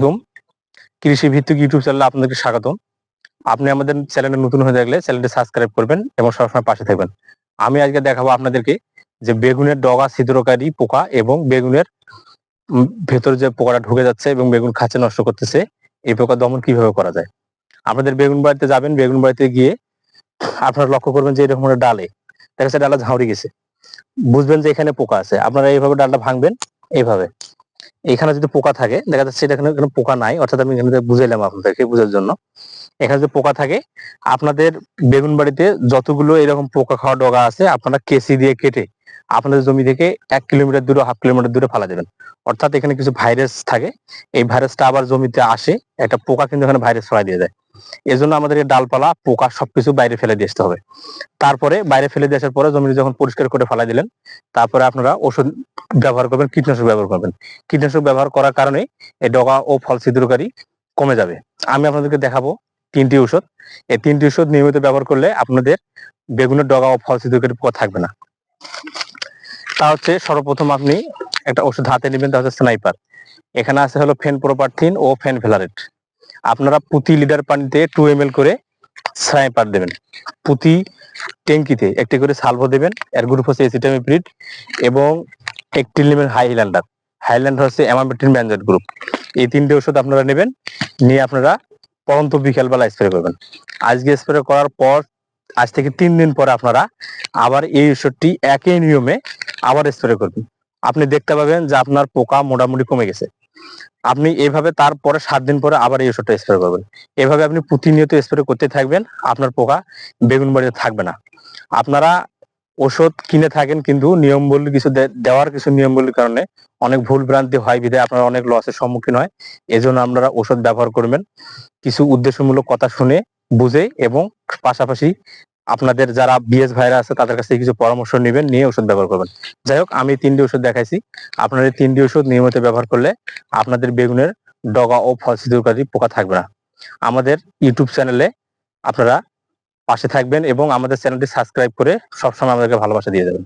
একদম কৃষি ভিত্তিক ইউটিউব চ্যানেলে আপনাদেরকে স্বাগতম। আপনি আমাদের চ্যানেলে নতুন হয়ে থাকলে চ্যানেলটি সাবস্ক্রাইব করবেন এবং সবসময় পাশে থাকবেন। আমি আজকে দেখাবো আপনাদেরকে যে বেগুনের ডগা, ছিদ্রকারী পোকা এবং বেগুনের ভেতরে যে পোকাটা ঢুকে যাচ্ছে এবং বেগুন খাচ্ছে নষ্ট করতেছে, এই পোকা দমন কীভাবে করা যায়? আপনাদের বেগুন বাড়িতে যাবেন, বেগুন বাড়িতে গিয়ে আপনারা লক্ষ্য করবেন যে এরকম একটা ডালে, দেখা যাচ্ছে ডালা ঝাউড়ে গেছে। বুঝবেন যে এখানে পোকা আছে। আপনারা এইভাবে ডালটা ভাঙবেন, এইভাবে। এখানে যদি পোকা থাকে, দেখা যাচ্ছে এটা এখানে কোনো পোকা নাই, অর্থাৎ আমি এখানে বুঝাইলাম আপনাদেরকে বোঝার জন্য। এখানে যদি পোকা থাকে, আপনাদের বেগুন বাড়িতে যতগুলো এরকম পোকা খাওয়া ডগা আছে, আপনারা কেসি দিয়ে কেটে আপনাদের জমি থেকে এক কিলোমিটার দূরে, হাফ কিলোমিটার দূরে ফালা দেবেন। অর্থাৎ এখানে কিছু ভাইরাস থাকে, এই ভাইরাসটা আবার জমিতে আসে, একটা পোকা কিন্তু এখানে ভাইরাস ফেলাই দিয়ে যায় এজন্য আমাদেরকে ডালপালা, পোকা সবকিছু বাইরে ফেলে দিয়ে আসতে হবে। তারপরে বাইরে ফেলে দিয়ে আসার পরে জমিটি যখন পরিষ্কার করে ফেলা দিলেন, তারপরে আপনারা ওষুধ ব্যবহার করবেন, কীটনাশক ব্যবহার করবেন। কীটনাশক ব্যবহার করার কারণে এই ডগা ও ফল ছিদ্রকারী কমে যাবে। আমি আপনাদেরকে দেখাবো তিনটি ওষুধ এই তিনটি ওষুধ নিয়মিত ব্যবহার করলে আপনাদের বেগুনের ডগা ও ফল ছিদ্রকারী পোকা থাকবে না। তা হচ্ছে সর্বপ্রথম আপনি একটা ওষুধ হাতে নেবেন, তা হচ্ছে স্নাইপার। এখানে আছে হলো ফেন প্রোপারথিন ও ফেন ফেলারেট আপনারা প্রতি লিটার পানিতে টু এম এল করে স্নাইপার দেবেন। প্রতি ট্যাঙ্কিতে একটি করে সালভো দেবেন, এর গ্রুপ হচ্ছে এসিটামিপ্রিড এবং একটি নেবেন হাইল্যান্ডার হাইল্যান্ডার হচ্ছে অ্যামাবেটিন ব্যানজেট গ্রুপ এই তিনটে ওষুধ আপনারা নেবেন, নিয়ে আপনারা পরন্ত বিকালবেলা স্প্রে করবেন। আজকে স্প্রে করার পর, আজ থেকে তিন দিন পরে আপনারা আবার এই ওষুধটি একই নিয়মে আবার স্প্রে করবেন। আপনি দেখতে পাবেন যে আপনার পোকা মোটামুটি কমে গেছে। আপনি এভাবে তারপরে সাত দিন পরে আবার এই ওষুধটা স্প্রে করবেন। এভাবে আপনি প্রতিনিয়ত স্প্রে করতে থাকবেন, আপনার পোকা বেগুন বাড়িতে থাকবে না। আপনারা ওষুধ কিনে থাকেন কিন্তু নিয়ম বলে কিছু দেওয়ার কিছু নিয়ম বলির কারণে অনেক ভুল ভ্রান্তি হয়, বিধায় আপনারা অনেক লসের সম্মুখীন হয়। এজন্য আপনারা ওষুধ ব্যবহার করবেন। কিছু উদ্দেশ্যমূলক কথা শুনে, বুঝে এবং পাশাপাশি আপনাদের যারা বিএস ভাইরা আছে, তাদের কাছে কিছু পরামর্শ নেবেন, নিয়ে ওষুধ ব্যবহার করবেন। যাই হোক, আমি তিনটি ওষুধ দেখাইছি। আপনারা তিনটি ওষুধ নিয়মিত ব্যবহার করলে আপনাদের বেগুনের ডগা ও ফল ছিদ্রকারী পোকা থাকবে না। আমাদের ইউটিউব চ্যানেলে আপনারা পাশে থাকবেন এবং আমাদের চ্যানেলটি সাবস্ক্রাইব করে সবসময় আমাদেরকে ভালোবাসা দিয়ে দেবেন